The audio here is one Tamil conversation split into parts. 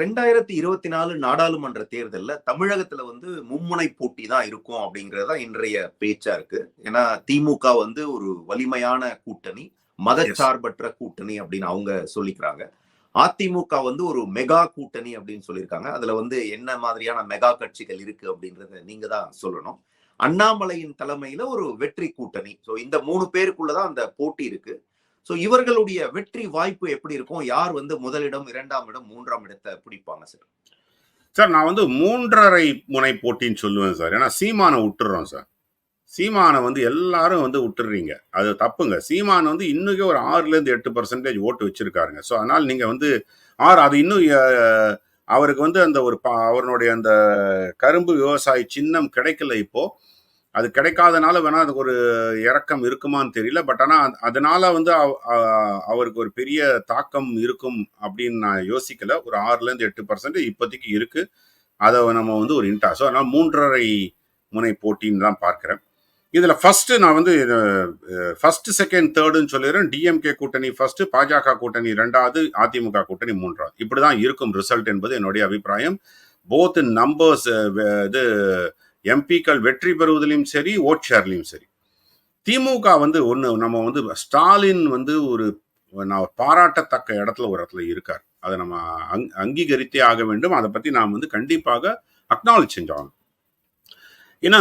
ரெண்டாயிரத்தி இருபத்தி நாலு நாடாளுமன்ற தேர்தல்ல தமிழகத்துல வந்து மும்முனை போட்டி தான் இருக்கும் அப்படிங்கறதா இன்றைய பேச்சா இருக்கு. ஏன்னா திமுக வந்து ஒரு வலிமையான கூட்டணி மதச்சார்பற்ற கூட்டணி அப்படின்னு அவங்க சொல்லிக்கிறாங்க. அதிமுக வந்து ஒரு மெகா கூட்டணி அப்படின்னு சொல்லியிருக்காங்க. அதுல வந்து என்ன மாதிரியான மெகா கட்சிகள் இருக்கு அப்படின்றத நீங்க தான் சொல்லணும். அண்ணாமலையின் தலைமையில ஒரு வெற்றி கூட்டணி. ஸோ இந்த மூணு பேருக்குள்ளதான் அந்த போட்டி இருக்கு. ஸோ இவர்களுடைய வெற்றி வாய்ப்பு எப்படி இருக்கும்? யார் வந்து முதலிடம் இரண்டாம் இடம் மூன்றாம் இடத்தை பிடிப்பாங்க சார்? சார் நான் வந்து மூன்றரை முனை போட்டின்னு சொல்லுவேன் சார். ஏன்னா சீமானை விட்டுறோம் சார். சீமானை வந்து எல்லாரும் வந்து விட்டுறீங்க. அது தப்புங்க. சீமான் வந்து இன்னுக்கே ஒரு ஆறுலேருந்து எட்டு பர்சன்டேஜ் ஓட்டு வச்சிருக்காருங்க. ஸோ அதனால் நீங்கள் வந்து ஆறு அது இன்னும் அவருக்கு வந்து அந்த ஒரு பா- அவருடைய அந்த கரும்பு விவசாய சின்னம் கிடைக்கல இப்போது அது கிடைக்காதனால வேணா அதுக்கு ஒரு இறக்கம் இருக்குமான்னு தெரியல. பட் ஆனால் அதனால வந்து அவருக்கு ஒரு பெரிய தாக்கம் இருக்கும் அப்படின்னு நான் யோசிக்கல. ஒரு ஆறுலேருந்து எட்டு பர்சன்ட் இப்போதைக்கு இருக்கு. அதை நம்ம வந்து ஒரு இன்டா ஸோ அதனால் மூன்றரை முனை போட்டின்னு தான் பார்க்குறேன். இதில் ஃபஸ்ட்டு நான் வந்து ஃபஸ்ட்டு செகண்ட் தேர்டுன்னு சொல்லிடுறேன். டிஎம்கே கூட்டணி ஃபஸ்ட்டு பாஜக கூட்டணி ரெண்டாவது அதிமுக கூட்டணி மூன்றாவது. இப்படி தான் இருக்கும் ரிசல்ட் என்பது என்னுடைய அபிப்பிராயம். போத் நம்பர்ஸ் இது எம்பிக்கள் வெற்றி பெறுவதிலும் சரி ஓட் ஷேர்லையும் சரி. திமுக வந்து ஒன்று நம்ம வந்து ஸ்டாலின் வந்து ஒரு நான் பாராட்டத்தக்க இடத்துல ஒரு இடத்துல இருக்கார். அதை நம்ம அங் அங்கீகரித்தே ஆக வேண்டும். அதை பற்றி நாம் வந்து கண்டிப்பாக அக்னாலேஜ் செஞ்சோம் ஏன்னா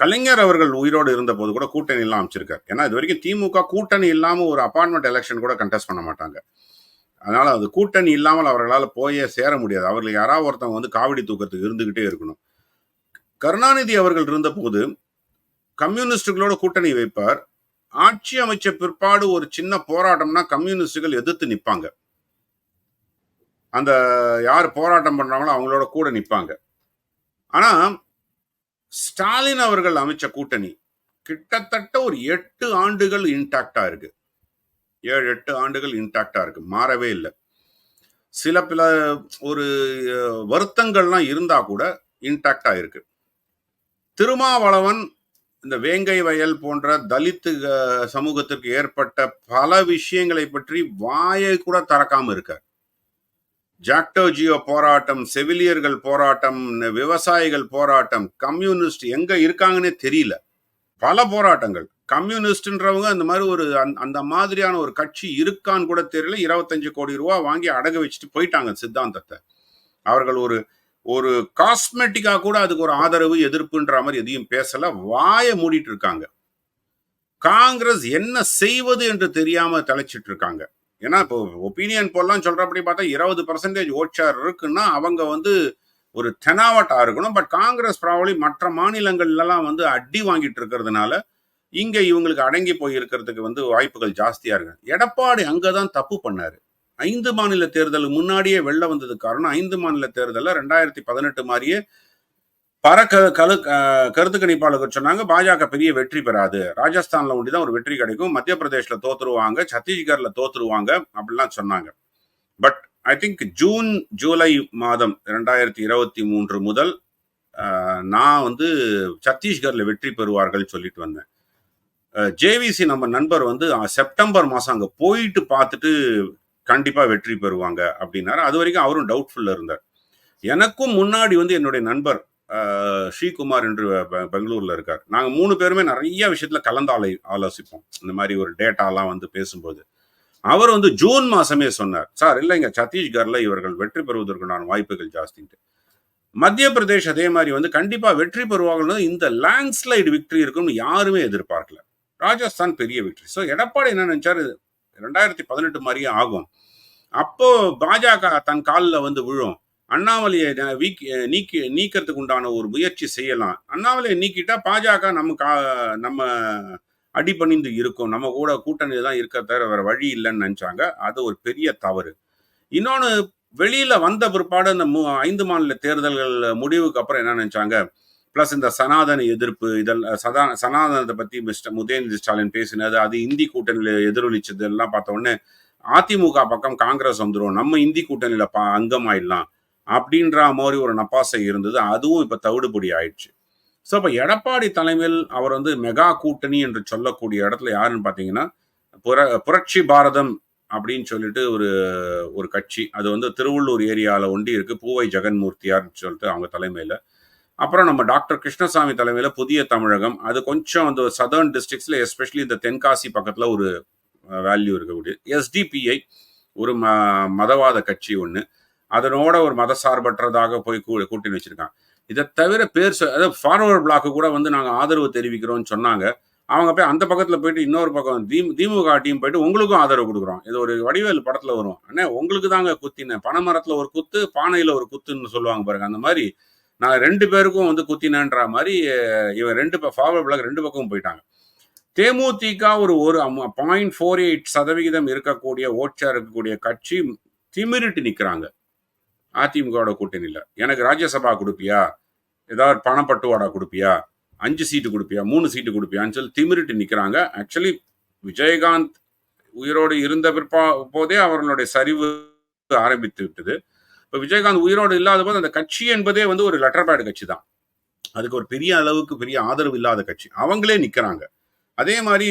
கலைஞர் அவர்கள் உயிரோடு இருந்த போது கூட கூட்டணி எல்லாம் அமைச்சிருக்காரு. ஏன்னா இது வரைக்கும் திமுக கூட்டணி இல்லாமல் ஒரு அப்பார்ட்மெண்ட் எலெக்ஷன் கூட கண்டெஸ்ட் பண்ண மாட்டாங்க. அதனால் அது கூட்டணி இல்லாமல் அவர்களால் போயே சேர முடியாது. அவர்கள் யாராவது ஒருத்தவங்க வந்து காவடி தூக்கத்துக்கு இருந்துக்கிட்டே இருக்கணும். கருணாநிதி அவர்கள் இருந்தபோது கம்யூனிஸ்டுகளோட கூட்டணி வைப்பார். ஆட்சி அமைச்ச பிற்பாடு ஒரு சின்ன போராட்டம்னா கம்யூனிஸ்டுகள் எதிர்த்து நிற்பாங்க. அந்த யார் போராட்டம் பண்றாங்களோ அவங்களோட கூட நிற்பாங்க. ஆனா ஸ்டாலின் அவர்கள் அமைச்ச கூட்டணி கிட்டத்தட்ட ஒரு எட்டு ஆண்டுகள் இன்டாக்டா இருக்கு. ஏழு எட்டு ஆண்டுகள் இன்டாக்டா இருக்கு. மாறவே இல்லை. சில பல ஒரு வருத்தங்கள்லாம் இருந்தா கூட இன்டாக்டா இருக்கு. திருமாவளவன் இந்த வேங்கை வயல் போன்ற தலித்து சமூகத்திற்கு ஏற்பட்ட பல விஷயங்களை பற்றி வாயை கூட திறக்காம இருக்கார். ஜாக்டோஜியோ போராட்டம் செவிலியர்கள் போராட்டம் விவசாயிகள் போராட்டம் கம்யூனிஸ்ட் எங்க இருக்காங்கன்னே தெரியல. பல போராட்டங்கள். கம்யூனிஸ்ட்ன்றவங்க அந்த மாதிரி ஒரு அந்த மாதிரியான ஒரு கட்சி இருக்கான்னு கூட தெரியல. இருபத்தஞ்சு கோடி ரூபா வாங்கி அடகு வச்சுட்டு போயிட்டாங்க சித்தாந்தத்தை. அவர்கள் ஒரு ஒரு காஸ்மெட்டிக்கா கூட அதுக்கு ஒரு ஆதரவு எதிர்ப்புன்ற மாதிரி எதையும் பேசல. வாயை மூடிட்டு இருக்காங்க காங்கிரஸ் என்ன செய்வது என்று தெரியாம தலைச்சிட்டு இருக்காங்க ஏன்னா இப்போ ஒப்பீனியன் போலாம் சொல்றபடி பார்த்தா இருபது பர்சன்டேஜ் ஓட்சார் இருக்குன்னா அவங்க வந்து ஒரு தெனாவட்டா இருக்கணும். பட் காங்கிரஸ் ப்ராபலி மற்ற மாநிலங்கள்லாம் வந்து அடி வாங்கிட்டு இருக்கிறதுனால இங்க இவங்களுக்கு அடங்கி போய் இருக்கிறதுக்கு வந்து வாய்ப்புகள் ஜாஸ்தியா இருக்கு. எடப்பாடி அங்கதான் தப்பு பண்ணாரு. ஐந்து மாநில தேர்தலுக்கு முன்னாடியே வெளில வந்தது காரணம். ஐந்து மாநில தேர்தலில் ரெண்டாயிரத்தி பதினெட்டு மாதிரியே பர க கரு கருத்து கணிப்பாளர்கள் சொன்னாங்க பாஜக பெரிய வெற்றி பெறாது. ராஜஸ்தான்ல ஒண்டி தான் ஒரு வெற்றி கிடைக்கும். மத்திய பிரதேஷ்ல தோத்துருவாங்க சத்தீஸ்கர்ல தோத்துருவாங்க அப்படிலாம் சொன்னாங்க. But I think June July மாதம் ரெண்டாயிரத்தி இருபத்தி மூன்று முதல் நான் வந்து சத்தீஸ்கர்ல வெற்றி பெறுவார்கள் சொல்லிட்டு வந்தேன். ஜேவிசி நம்ம நண்பர் வந்து செப்டம்பர் மாதம் அங்கே போயிட்டு பார்த்துட்டு கண்டிப்பாக வெற்றி பெறுவாங்க அப்படின்னாரு. அது வரைக்கும் அவரும் டவுட்ஃபுல்ல இருந்தார். எனக்கும் முன்னாடி வந்து என்னுடைய நண்பர் ஸ்ரீகுமார் என்று பெ- இருக்கார். நாங்கள் மூணு பேருமே நிறைய விஷயத்துல கலந்தாலை ஆலோசிப்போம். இந்த மாதிரி ஒரு டேட்டாலாம் வந்து பேசும்போது. அவர் வந்து ஜூன் மாதமே சொன்னார் சார் இல்லைங்க சத்தீஸ்கரில் இவர்கள் வெற்றி பெறுவதற்குண்டான வாய்ப்புகள் ஜாஸ்தின்ட்டு. மத்திய பிரதேஷ் அதே மாதிரி வந்து கண்டிப்பாக வெற்றி பெறுவாங்கன்னு இந்த லேண்ட்ஸ்லைடு விக்ட்ரி இருக்கும்னு யாருமே எதிர்பார்க்கல. ராஜஸ்தான் பெரிய விக்ட்ரி ஸோ எடப்பாடி என்ன நினைச்சாரு? ரெண்டாயிரத்தி பதினெட்டு மாதிரியே ஆகும். அப்போ பாஜக தன் காலில் வந்து விழும். அண்ணாமலையை வீக்கி நீக்கி நீக்கிறதுக்கு உண்டான ஒரு முயற்சி செய்யலாம். அண்ணாமலையை நீக்கிட்டா பாஜக நம்ம கா நம்ம அடிபணிந்து இருக்கும். நம்ம கூட கூட்டணியில் தான் இருக்க தவிர வேற வழி இல்லைன்னு நினச்சாங்க. அது ஒரு பெரிய தவறு. இன்னொன்று வெளியில் வந்த பிற்பாடு அந்த மு- ஐந்து மாநில தேர்தல்கள் முடிவுக்கு அப்புறம் என்ன நினச்சாங்க? ப்ளஸ் இந்த சனாதன எதிர்ப்பு இதெல்லாம் சதா சனாதனத்தை பத்தி மிஸ்டர் உதயநிதி ஸ்டாலின் பேசினது அது இந்தி கூட்டணியில எதிரொலிச்சது எல்லாம் பார்த்த உடனே அதிமுக பக்கம் காங்கிரஸ் வந்துடும் நம்ம இந்தி கூட்டணியில பா அங்கமாயிடலாம் அப்படின்ற மாதிரி ஒரு நப்பாசை இருந்தது அதுவும் இப்ப தவிடுபடி ஆயிடுச்சு. ஸோ இப்போ எடப்பாடி தலைமையில் அவர் வந்து மெகா கூட்டணி என்று சொல்லக்கூடிய இடத்துல யாருன்னு பார்த்தீங்கன்னா புர புரட்சி பாரதம் அப்படின்னு சொல்லிட்டு ஒரு ஒரு கட்சி அது வந்து திருவள்ளூர் ஏரியாவில் ஒண்டி இருக்கு பூவை ஜெகன்மூர்த்தியார்னு சொல்லிட்டு அவங்க தலைமையில். அப்புறம் நம்ம டாக்டர் கிருஷ்ணசாமி தலைமையில் புதிய தமிழகம். அது கொஞ்சம் அந்த சதர்ன் டிஸ்ட்ரிக்ஸில் எஸ்பெஷலி இந்த தென்காசி பக்கத்தில் ஒரு வேல்யூ இருக்கக்கூடிய எஸ்டிபிஐ ஒரு ம மதவாத கட்சி ஒன்று அதனோட ஒரு மதசார்பற்றதாக போய் கூ கூட்டணி வச்சுருக்கான் இதை தவிர பேர் அதாவது ஃபார்வர்ட் பிளாக்கு கூட வந்து நாங்கள் ஆதரவு தெரிவிக்கிறோம்னு சொன்னாங்க. அவங்க போய் அந்த பக்கத்தில் போயிட்டு இன்னொரு பக்கம் தி திமுக டீம் போயிட்டு உங்களுக்கும் ஆதரவு கொடுக்குறோம். இது ஒரு வடிவேல் படத்தில் வரும். அண்ணே உங்களுக்கு தாங்க குத்தினேன் பனைமரத்தில் ஒரு குத்து பானையில் ஒரு குத்துன்னு சொல்லுவாங்க பாருங்க. அந்த மாதிரி நான் ரெண்டு பேருக்கும் வந்து குத்தினேன்ற மாதிரி இவன் ரெண்டு ஃபார்வர்ட் பிளாக் ரெண்டு பக்கமும் போயிட்டாங்க. தேமுதிக ஒரு ஒரு பாயிண்ட் ஃபோர் எயிட் சதவிகிதம் இருக்கக்கூடிய ஓட்சா இருக்கக்கூடிய கட்சி திமிரிட்டு நிற்கிறாங்க அதிமுகவோட கூட்டணியில். எனக்கு ராஜ்யசபா கொடுப்பியா? ஏதாவது பணப்பட்டுவாடா கொடுப்பியா? அஞ்சு சீட்டு கொடுப்பியா? மூணு சீட்டு கொடுப்பியான்னு சொல்லி திமிரிட்டு நிற்கிறாங்க ஆக்சுவலி விஜயகாந்த் உயிரோடு இருந்த பிற்பா போதே அவர்களுடைய சரிவு ஆரம்பித்து விட்டது. இப்போ விஜயகாந்த் உயிரோடு இல்லாத போது அந்த கட்சி என்பதே வந்து ஒரு லெட்டர் பேட் கட்சி தான் அதுக்கு ஒரு பெரிய அளவுக்கு பெரிய ஆதரவு இல்லாத கட்சி. அவங்களே நிற்கிறாங்க அதே மாதிரி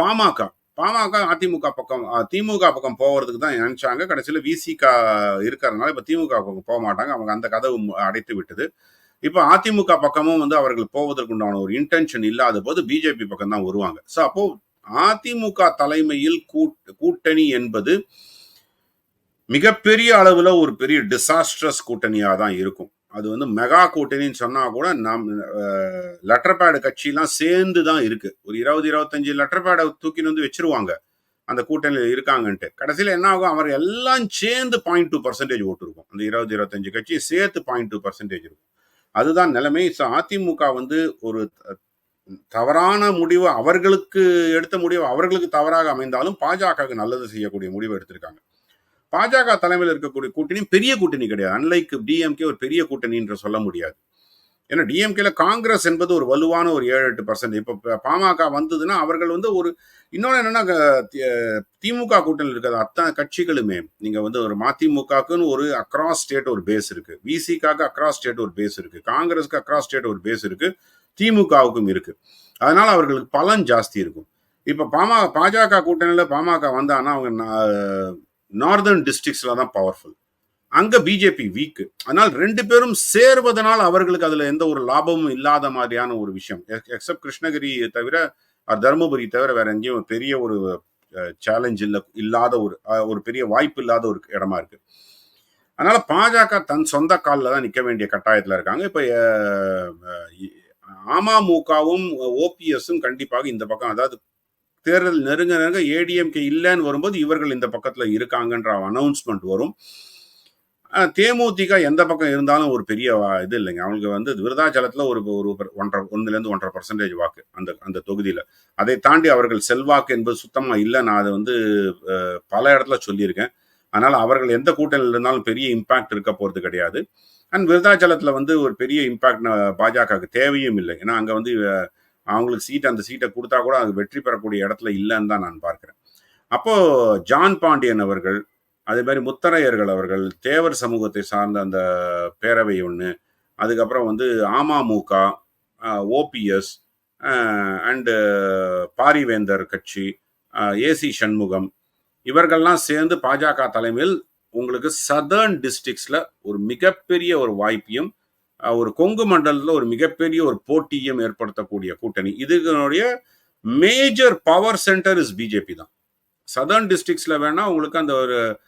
பாமக. பாமக அதிமுக பக்கம் திமுக பக்கம் போகிறதுக்கு தான் நினைச்சாங்க. கடைசியில் விசிகா இருக்கிறதுனால இப்போ திமுக பக்கம் போக மாட்டாங்க. அவங்க அந்த கதவு அடைத்து விட்டது. இப்போ அதிமுக பக்கமும் வந்து அவர்கள் போவதற்குண்டான ஒரு இன்டென்ஷன் இல்லாத போது பிஜேபி பக்கம் தான் வருவாங்க. ஸோ அப்போ அதிமுக தலைமையில் கூட்- கூட்டணி என்பது மிகப்பெரிய அளவில் ஒரு பெரிய டிசாஸ்ட்ரஸ் கூட்டணியாக தான் இருக்கும். அது வந்து மெகா கூட்டணின்னு சொன்னா கூட நம் லெட்டர் பேடு கட்சியெல்லாம் சேர்ந்து தான் இருக்கு. ஒரு இருபது இருபத்தஞ்சு லெட்டர் பேடை தூக்கின்னு வந்து வச்சிருவாங்க. அந்த கூட்டணியில் இருக்காங்கன்ட்டு. கடைசியில் என்ன ஆகும்? அவர் எல்லாம் சேர்ந்து பாயிண்ட் டூ பர்சன்டேஜ் ஓட்டு இருக்கும். அந்த இருபது இருபத்தஞ்சு கட்சி சேர்த்து பாயிண்ட் டூ பர்சன்டேஜ் இருக்கும். அதுதான் நிலைமை. ஸோ அதிமுக வந்து ஒரு தவறான முடிவு அவர்களுக்கு எடுத்த முடிவு அவர்களுக்கு தவறாக அமைந்தாலும் பாஜகவுக்கு நல்லது செய்யக்கூடிய முடிவு எடுத்திருக்காங்க. பாஜக தலைமையில் இருக்கக்கூடிய கூட்டணி பெரிய கூட்டணி கிடையாது. அன்லைக் டிஎம்கே ஒரு பெரிய கூட்டணி என்று சொல்ல முடியாது. ஏன்னா டிஎம்கேல காங்கிரஸ் என்பது ஒரு வலுவான ஒரு ஏழு எட்டு பர்சன்ட் இப்போ பாமக வந்ததுன்னா அவர்கள் வந்து ஒரு இன்னொன்று என்னன்னா திமுக கூட்டணி இருக்கிறது அத்தனை கட்சிகளுமே நீங்கள் வந்து ஒரு மதிமுகக்குன்னு ஒரு அக்ராஸ் ஸ்டேட் ஒரு பேஸ் இருக்கு. விசிகாக்கு அக்ராஸ் ஸ்டேட் ஒரு பேஸ் இருக்கு. காங்கிரஸ்க்கு அக்ராஸ் ஸ்டேட் ஒரு பேஸ் இருக்கு. திமுகவுக்கும் இருக்கு. அதனால அவர்களுக்கு பலன் ஜாஸ்தி இருக்கும். இப்போ பாமா பாஜக கூட்டணியில் பாமக வந்தாங்கன்னா அவங்க நார்தர்ன் டிஸ்ட்ரிக்ஸ்ல தான் பவர்ஃபுல் அங்க பிஜேபி வீக்கு அதனால் ரெண்டு பேரும் சேர்வதனால் அவர்களுக்கு அதுல எந்த ஒரு லாபமும் இல்லாத மாதிரியான ஒரு விஷயம் எக்ஸப்ட் கிருஷ்ணகிரி தவிர தருமபுரி தவிர வேற எங்கேயும் பெரிய ஒரு சேலஞ்ச் இல்ல இல்லாத ஒரு அஹ், ஒரு பெரிய வாய்ப்பு இல்லாத ஒரு இடமா இருக்கு அதனால பாஜக தன் சொந்த காலில் தான் நிற்க வேண்டிய கட்டாயத்தில் இருக்காங்க இப்போ அமமுகவும் ஓபிஎஸும் கண்டிப்பாக இந்த பக்கம் அதாவது தேர்தல் நெருங்க நெருங்க ஏடிஎம்கே இல்லைன்னு வரும்போது இவர்கள் இந்த பக்கத்தில் இருக்காங்கன்ற அனௌன்ஸ்மெண்ட் வரும். தேமுதிக எந்த பக்கம் இருந்தாலும் ஒரு பெரிய இது இல்லைங்க. அவங்களுக்கு வந்து விருதாச்சலத்தில் ஒரு ஒரு ஒன்றரை ஒன்றுலேருந்து ஒன்றரை பர்சன்டேஜ் வாக்கு அந்த அந்த தொகுதியில். அதை தாண்டி அவர்கள் செல்வாக்கு என்பது சுத்தமாக இல்லை நான் அதை வந்து பல இடத்துல சொல்லியிருக்கேன். அதனால் அவர்கள் எந்த கூட்டணியில் இருந்தாலும் பெரிய இம்பாக்ட் இருக்க போகிறது கிடையாது. அண்ட் விருதாச்சலத்தில் வந்து ஒரு பெரிய இம்பாக்ட் பாஜகவுக்கு தேவையும் இல்லை. ஏன்னா அங்கே வந்து அவங்களுக்கு சீட் அந்த சீட்டை கொடுத்தா கூட அது வெற்றி பெறக்கூடிய இடத்துல இல்லைன்னு தான் நான் பார்க்குறேன். அப்போ ஜான் பாண்டியன் அவர்கள் அதே மாதிரி முத்தரையர்கள் அவர்கள் தேவர் சமூகத்தை சார்ந்த அந்த பேரவை ஒன்று அதுக்கப்புறம் வந்து அமமுக ஓபிஎஸ் அண்டு பாரிவேந்தர் கட்சி ஏசி சண்முகம் இவர்கள்லாம் சேர்ந்து பாஜக தலைமையில் உங்களுக்கு சதர்ன் டிஸ்ட்ரிக்ஸில் ஒரு மிகப்பெரிய ஒரு வாய்ப்பையும் ஒரு கொங்கு மண்டலத்தில் ஒரு மிகப்பெரிய ஒரு போட்டியும் ஏற்படுத்தக்கூடிய கூட்டணி. இதுனுடைய major power centre is BJP தான். சதர்ன் டிஸ்ட்ரிக்ட்ஸில் வேணால் உங்களுக்கு அந்த ஒரு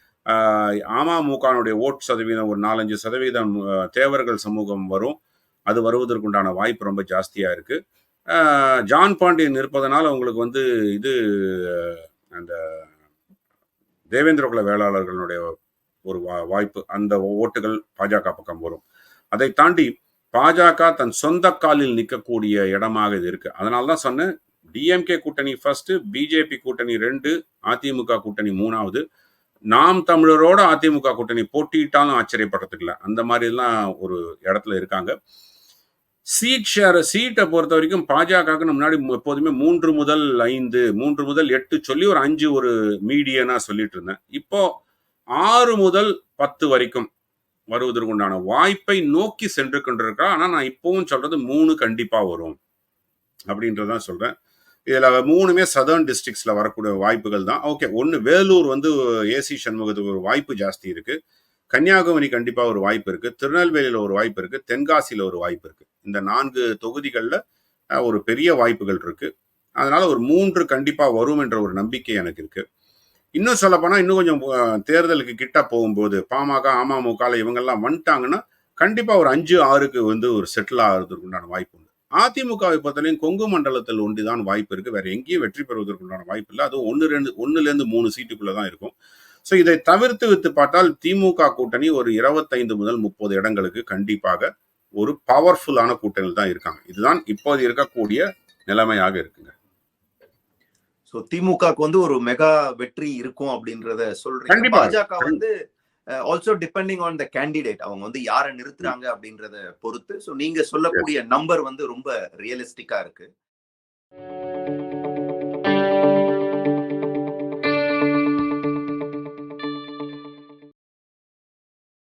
அமமுகனுடைய ஓட் சதவீதம் ஒரு நாலஞ்சு சதவீதம் தேவர்கள் சமூகம் வரும். அது வருவதற்குண்டான வாய்ப்பு ரொம்ப ஜாஸ்தியாக இருக்குது ஜான் பாண்டியன் இருப்பதனால் உங்களுக்கு வந்து இது அந்த தேவேந்திர குல வேளாளர்களுடைய ஒரு வா- வாய்ப்பு. அந்த ஓட்டுகள் பாஜக பக்கம் வரும். அதை தாண்டி பாஜக தன் சொந்த காலில் நிற்கக்கூடிய இடமாக இது இருக்கு. அதனால தான் சொன்னேன் டிஎம்கே கூட்டணி ஃபர்ஸ்ட் பிஜேபி கூட்டணி ரெண்டு அதிமுக கூட்டணி மூணாவது. நாம் தமிழரோட அதிமுக கூட்டணி போட்டியிட்டாலும் ஆச்சரியப்படுறதுக்கு இல்லை. அந்த மாதிரிலாம் ஒரு இடத்துல இருக்காங்க. சீட் ஷேர் சீட்டை பொறுத்த வரைக்கும் பாஜகவுக்கு முன்னாடி எப்போதுமே மூன்று முதல் ஐந்து மூன்று முதல் எட்டு சொல்லி ஒரு அஞ்சு ஒரு மீடியனா சொல்லிட்டு இருந்தேன். இப்போ ஆறு முதல் பத்து வரைக்கும் வருவதற்கு உண்டான வாய்ப்பை நோக்கி சென்று கொண்டிருக்கிறோம் ஆனால் நான் இப்பவும் சொல்றது மூணு கண்டிப்பாக வரும் அப்படின்றதான் சொல்றேன். இதில் மூணுமே சதர்ன் டிஸ்ட்ரிக்ஸில் வரக்கூடிய வாய்ப்புகள் தான். ஓகே ஒன்று வேலூர் வந்து ஏசி சண்முகத்துக்கு ஒரு வாய்ப்பு ஜாஸ்தி இருக்கு. கன்னியாகுமரி கண்டிப்பாக ஒரு வாய்ப்பு இருக்கு. திருநெல்வேலியில் ஒரு வாய்ப்பு இருக்கு. தென்காசியில் ஒரு வாய்ப்பு இருக்கு. இந்த நான்கு தொகுதிகளில் ஒரு பெரிய வாய்ப்புகள் இருக்கு. அதனால ஒரு மூன்று கண்டிப்பாக வரும் என்ற ஒரு நம்பிக்கை எனக்கு இருக்குது இன்னும் சொல்ல போனா இன்னும் கொஞ்சம் தேர்தலுக்கு கிட்ட போகும்போது பாமக அமமுக இவங்கெல்லாம் வந்துட்டாங்கன்னா கண்டிப்பா ஒரு அஞ்சு ஆறுக்கு வந்து ஒரு செட்டில் ஆகிறதுக்கு உண்டான வாய்ப்பு உண்டு. அதிமுகவை பொறுத்தவரையும் கொங்கு மண்டலத்தில் ஒன்றுதான் வாய்ப்பு இருக்கு. வேற எங்கேயும் வெற்றி பெறுவதற்கு உண்டான வாய்ப்பு இல்லை. அதுவும் ஒன்று ரெண்டு ஒன்னுல இருந்து மூணு சீட்டுக்குள்ளே தான் இருக்கும். ஸோ இதை தவிர்த்து வித்து பார்த்தால் திமுக கூட்டணி ஒரு இருபத்தைந்து முதல் முப்பது இடங்களுக்கு கண்டிப்பாக ஒரு பவர்ஃபுல்லான கூட்டணியில் தான் இருக்காங்க. இதுதான் இப்போது இருக்கக்கூடிய நிலைமையாக இருக்குங்க. சோ திமுகக்கு வந்து ஒரு மெகா வெற்றி இருக்கும் அப்படின்றத சொல்றீங்க. பாஜக வந்து also depending on the candidate அவங்க வந்து யாரை நிறுத்துறாங்க அப்படின்றத பொறுத்து. சோ நீங்க சொல்லக்கூடிய நம்பர் வந்து ரொம்ப ரியலிஸ்டிக்கா இருக்கு.